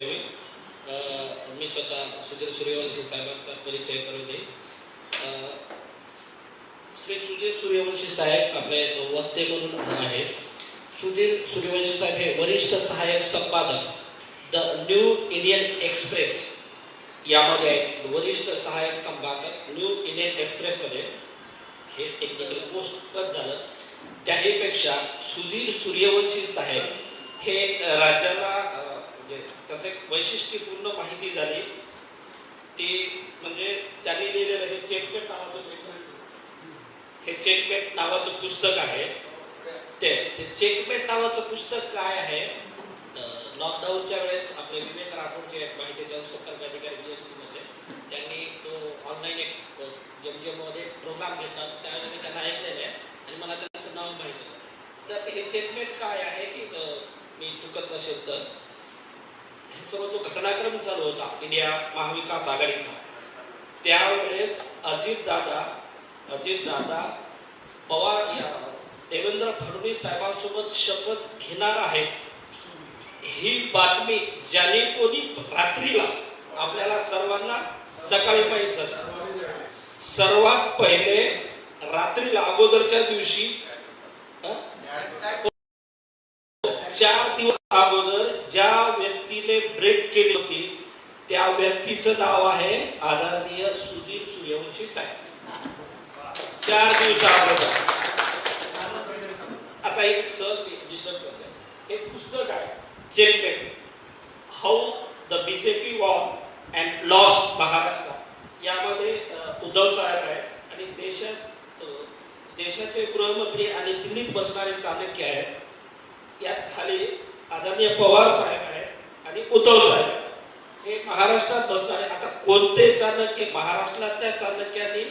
मी स्वतः सुधीर सूर्यवंशी साहेबांचा परिचय करून देईन. श्री सुधीर सूर्यवंशी साहेब आपले वक्ते म्हणून आहेत. सुधीर सूर्यवंशी साहेब हे वरिष्ठ सहाय्यक संपादक द न्यू इंडियन एक्सप्रेस यामध्ये आहेत. वरिष्ठ सहाय्यक संपादक न्यू इंडियन एक्सप्रेसमध्ये. हे टेक्निकल पोस्ट झालं. त्याहीपेक्षा सुधीर सूर्यवंशी साहेब हे त्याचं एक वैशिष्ट्यपूर्ण माहिती झाली. ती म्हणजे त्यांनी लिहिलेलं हे चेकमेट नावाचं पुस्तक हे चेकमेट नावाचं पुस्तक आहे. ते ते चेकमेट नावाचं पुस्तक काय आहे? लॉकडाऊनच्या वेळेस आपले विवेक राठोडचे आहेत माहितीच्या संपर्क अधिकारी बीएमसी मध्ये त्यांनी ऑनलाईन एक एमजीएममध्ये प्रोग्राम घेतला. त्यावेळेस मी त्यांना ऐकलेलं आहे आणि मला त्यांचं नाव माहिती आहे. तर हे चेकमेट काय आहे की मी चुकत नसेल तर? सर्व तो घटनाक्रम चालू होता इंडिया महाविकास आघाडीचा. त्यावेळेस अजितदादा अजितदादा पवार या देवेंद्र फडणवीस साहेबांसोबत शपथ घेणार आहेत. ही बातमी ज्याने कोणी रात्रीला आपल्याला सर्वांना सकाळी माहीत सर्वात पहिले रात्रीला अगोदरच्या दिवशी चार दिवस अगोदर ज्या व्यक्तीने ब्रेक केली होती त्या व्यक्तीचं नाव आहे आदरणीय सुधीर सूर्यवंशी साहेब. चार दिवसा अगोदर. आता एक सर डिस्टर्ब करते एक पुस्तक आहे checkmate how the BJP war and lost Maharashtra. यामध्ये उद्धव साहेब आहे आणि देशात देशाचे गृहमंत्री आणि दिल्लीत बसणारे चाणक्य आहेत. यात खाली आदरणीय पवार साहेब आहेत आणि उद्धव साहेब. हे महाराष्ट्रात बसणारे आता कोणते चाणक्य महाराष्ट्रातल्या चाणक्याने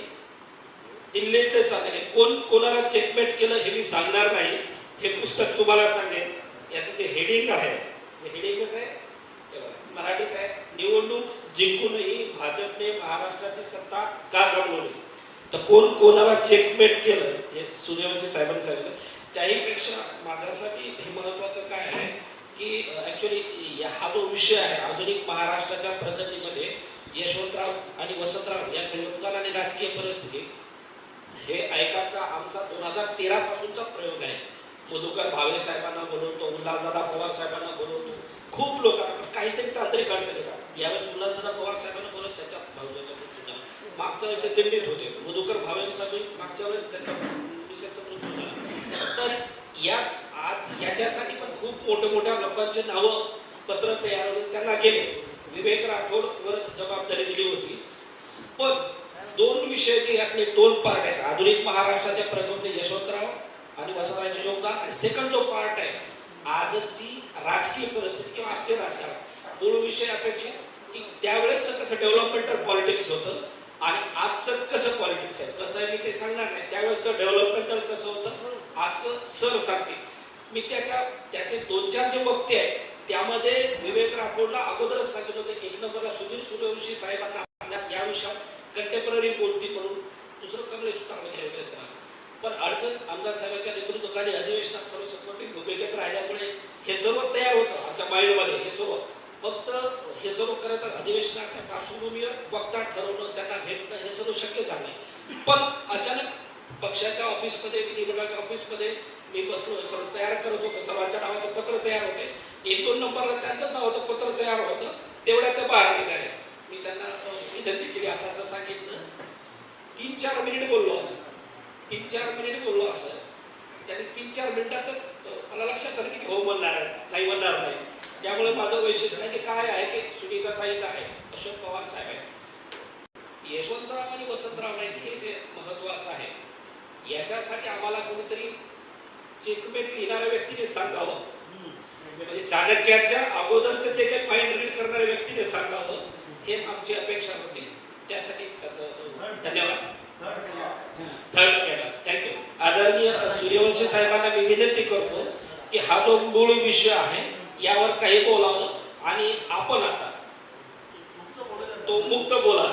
दिल्लीतले चाणक्य कोण कोणाला चेकमेट केलं हे मी सांगणार नाही. हे पुस्तक तुम्हाला सांगेन. याचं जे हेडिंग आहे हेडिंगच आहे. मराठीत आहे निवडणूक जिंकूनही भाजपने महाराष्ट्राची सत्ता का गमवली? तर कोण कोणाला चेकमेट केलं हे सूर्यवंशी साहेबांनी सांगितलं. त्याहीपेक्षा माझ्यासाठी हे महत्वाचं काय आहे की ॲक्च्युली हा जो विषय आहे आधुनिक महाराष्ट्राच्या प्रगतीमध्ये यशवंतराव आणि वसंतराव यांच्या योगदान आणि राजकीय परिस्थिती हे ऐकायचा आमचा दोन हजार तेरा पासूनचा प्रयोग आहे. मधुकर भावे साहेबांना बोलवतो उल्हासदादा पवार साहेबांना बोलवतो. खूप लोकांना काहीतरी तांत्रिक अडचणी का यावेळेस उल्हासदादा पवार साहेबांना बोलत त्याच्या भाऊजाचा मागच्या वेळेस ते दिल्लीत होते. मधुकर भावेंसाठी मागच्या वेळेस त्यांच्या मृत्यू झाला. तर या आज याच्यासाठी पण खूप मोठ्या मोठ्या लोकांचे नावं पत्र तयार त्यांना गेले. विवेक राठोड वर जबाबदारी दिली होती. पण दोन विषयाचे यातले दोन पार्ट आहेत. आधुनिक महाराष्ट्राच्या प्रगती यशवंतराव आणि वसंतरावचे योगदान आणि सेकंड जो पार्ट आहे आजची राजकीय परिस्थिती किंवा आजचे राजकारण. मूळ विषय अपेक्षा की त्यावेळेस कसं डेव्हलपमेंटल पॉलिटिक्स होतं आणि आजचं कसं पॉलिटिक्स आहे. कसं आहे मी ते सांगणार नाही. त्यावेळेसचं डेव्हलपमेंटल कसं होतं? आजचं सर सांगते मी त्याच्या त्याचे दोन चार जे वक्ते आहेत त्यामध्ये विवेक राठोडला अगोदरच सांगितलं होतं एक नंबरला सुधीर सूर्यवंशी साहेबांना आपल्या या विषयात कंटेम्पररी बोलती म्हणून दुसरं कमलेश सुतार वगैरे पण अडचण आमदार साहेबांच्या नेतृत्वाखाली अधिवेशनात सर्व सपोर्टिंग भूमिकेत राहिल्यामुळे हे सर्व तयार होतं आमच्या माइंडमध्ये हे सर्व. फक्त हे सर्व करत अधिवेशनाच्या पार्श्वभूमीवर वक्ता ठरवणं त्यांना भेटणं हे सर्व शक्य झालं पण अचानक पक्षाच्या ऑफिसमध्ये विधिमंडळाच्या ऑफिसमध्ये मी सर्व तयार करत होतो. सर्वांच्या नावाचं पत्र तयार होते. एक दोन नंबरला त्यांचं नावाचं पत्र तयार होतं. तेवढ्या त्या बाहेर निघाल्या. मी त्यांना विनंती केली असं असं सांगितलं. तीन चार मिनिट बोललो असं. तीन चार मिनिट बोललो असं. त्याने तीन चार मिनिटातच मला लक्षात आलं की हो म्हणणार नाही म्हणणार नाही. त्यामुळे माझं वैशिष्ट्य की काय आहे की सुनीता ताईत आहे. अशोक पवार साहेब आहे यशवंतराव आणि वसंतराव नाईक हे जे महत्वाचं आहे. याच्यासाठी आम्हाला कोणीतरी चेकमेट लिहिणाऱ्या व्यक्तीने सांगावं. म्हणजे चाणक्याच्या अगोदरचं जे काही पॉईंट रीड करणाऱ्या व्यक्तीने सांगावं हे आमची अपेक्षा होती. त्यासाठी त्याचं धन्यवाद. थर्ड केला. थँक्यू आदरणीय सूर्यवंशी साहेबांना मी विनंती करतो की हा जो मूळ विषय आहे यावर काही बोलावं आणि आपण आता तो मुक्त बोला.